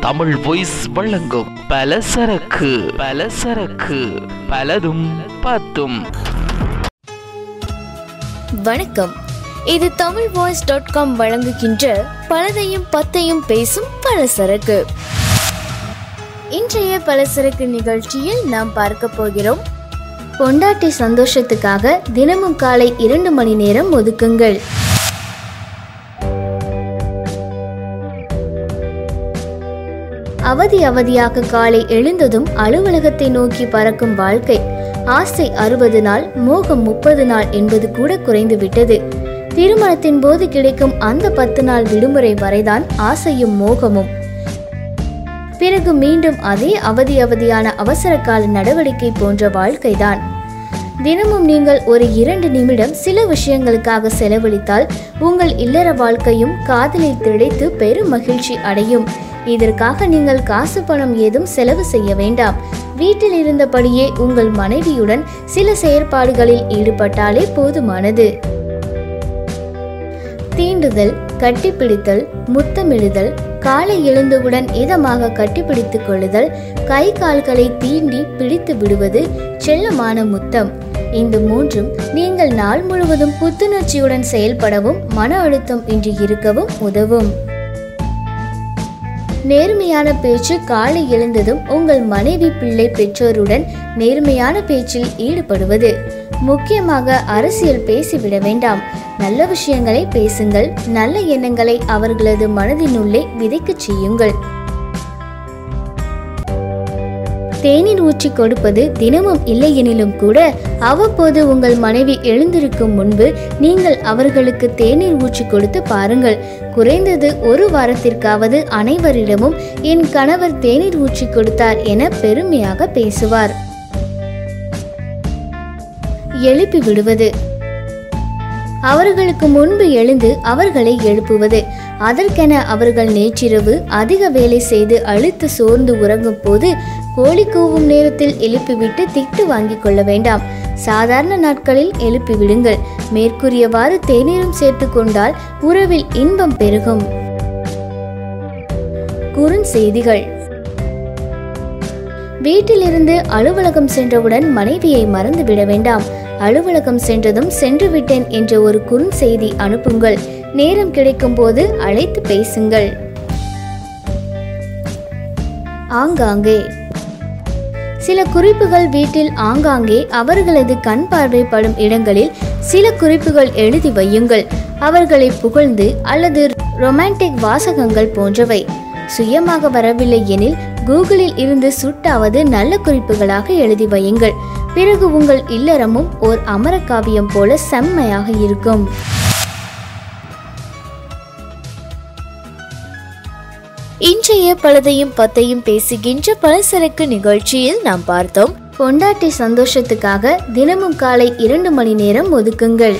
Tamil voice வழங்கும் பலசரக்கு பலசரக்கு பலதும் பத்தும் வணக்கம். இது தமிழ் வாய்ஸ் டாட் காம் வழங்குகின்ற பலதையும் பத்தையும் பேசும் பலசரக்கு இன்றைய பலசரக்கு நிகழ்ச்சியில் நாம் பார்க்க போகிறோம் பொண்டாட்டி சந்தோஷத்துக்காக தினமும் காலை இரண்டு மணி நேரம் ஒதுக்குங்கள். அவதி அவதியாக காலை எழுந்ததும் அலுவலகத்தை நோக்கி பறக்கும் வாழ்க்கை. ஆசை அறுபது நாள் மோகம் முப்பது நாள் என்பது கூட குறைந்து விட்டது திருமணத்தின் போது கிடைக்கும் அந்த பத்து நாள் விடுமுறை வரைதான் ஆசையும் மோகமும். பிறகு மீண்டும் அதே அவதி அவதியான அவசர கால நடவடிக்கை போன்ற வாழ்க்கைதான். தினமும் நீங்கள் ஒரு இரண்டு நிமிடம் சில விஷயங்களுக்காக செலவழித்தால் உங்கள் இல்லற வாழ்க்கையும் காதலில் திளைத்து பெரும் மகிழ்ச்சி அடையும். இதற்காக நீங்கள் காசு பணம் ஏதும் செலவு செய்ய வேண்டாம். வீட்டில் இருந்தபடியே உங்கள் மனைவியுடன் சில செயற்பாடுகளில் ஈடுபட்டாலே போதுமானது. தீண்டுதல். கட்டிப்பிடித்தல் முத்தமிடுதல் காலை எழுந்தவுடன் இதமாக கட்டிப்பிடித்துக் கொள்ளுதல் கை கால்களை தீண்டி பிடித்து விடுவது செல்லமான முத்தம். இந்த மூன்றும் நீங்கள் நாள் முழுவதும் புத்துணர்ச்சியுடன் செயல்படவும் மன அழுத்தம் இன்றி இருக்கவும் உதவும். நேர்மையான பேச்சு காலை எழுந்ததும் உங்கள் மனைவி பிள்ளை பெற்றோருடன் நேர்மையான பேச்சில் ஈடுபடுவது. முக்கியமாக அரசியல் பேசிவிட வேண்டாம். நல்ல விஷயங்களை பேசுங்கள். நல்ல எண்ணங்களை அவர்களது மனதினுள்ளே விதைக்கச் செய்யுங்கள். தேநீர் ஊற்றி கொடுப்பது தினமும் இல்லையெனிலும் கூட அவ்வப்போது உங்கள் மனைவி எழுந்திருக்கும் முன்பு நீங்கள் அவர்களுக்கு தேநீர் ஊற்றி கொடுத்து பாருங்கள். குறைந்தது ஒரு வாரத்திற்காவது அனைவரிடமும் என் கணவர் தேநீர் ஊற்றி கொடுத்தார் என பெருமையாக பேசுவார். எழுப்பி விடுவது. அவர்களுக்கு முன்பு எழுந்து அவர்களை எழுப்புவது. அதற்கென அவர்கள் நேற்றிரவு அதிக வேலை செய்து அழுத்து சோர்ந்து உறங்கும் போது கோழி கூவும் நேரத்தில் எழுப்பிவிட்டு திட்டு வாங்கிக் கொள்ள வேண்டாம். சாதாரண நாட்களில் எழுப்பி விடுங்கள். மேற்கூறியவாறு தேநீரும் சேர்த்து கொண்டால் உறவில் இன்பம் பெருகும். குறுஞ்செய்திகள் வீட்டிலிருந்து அலுவலகம் சென்றவுடன் மனைவியை மறந்து விட வேண்டாம். அலுவலகம் சென்றதும் சென்று விட்டேன் என்ற ஒரு குறுஞ்செய்தி அனுப்புங்கள். நேரம் கிடைக்கும் போது அழைத்து பேசுங்கள். ஆங்காங்கே. சில குறிப்புகள் வீட்டில் ஆங்காங்கே அவர்களது கண் பார்வைப்படும் இடங்களில் சில குறிப்புகள் எழுதி வையுங்கள். அவர்களை புகழ்ந்து அல்லது ரொமான்டிக் வாசகங்கள் போன்றவை. சுயமாக வரவில்லை எனில் கூகுளில் இருந்து சுட்டாவது நல்ல குறிப்புகளாக எழுதி வையுங்கள். பிறகு உங்கள் இல்லறமும் ஓர் அமரகாவியம் போல செம்மையாக இருக்கும். இன்றைய பலதையும் பத்தையும் பேசுகின்ற பலசரக்கு நிகழ்ச்சியில் நாம் பார்த்தோம். பொண்டாட்டி சந்தோஷத்துக்காக தினமும் காலை இரண்டு மணி நேரம் ஒதுக்குங்கள்.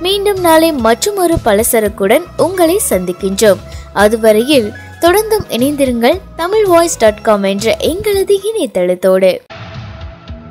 மீண்டும் நாளை மற்றொரு பலசரக்குடன் உங்களை சந்திக்கின்றோம். அதுவரையில் தொடர்ந்தும் இணைந்திருங்கள் தமிழ் வாய்ஸ் டாட் காம் என்ற எங்களது இணையதளத்தோடு.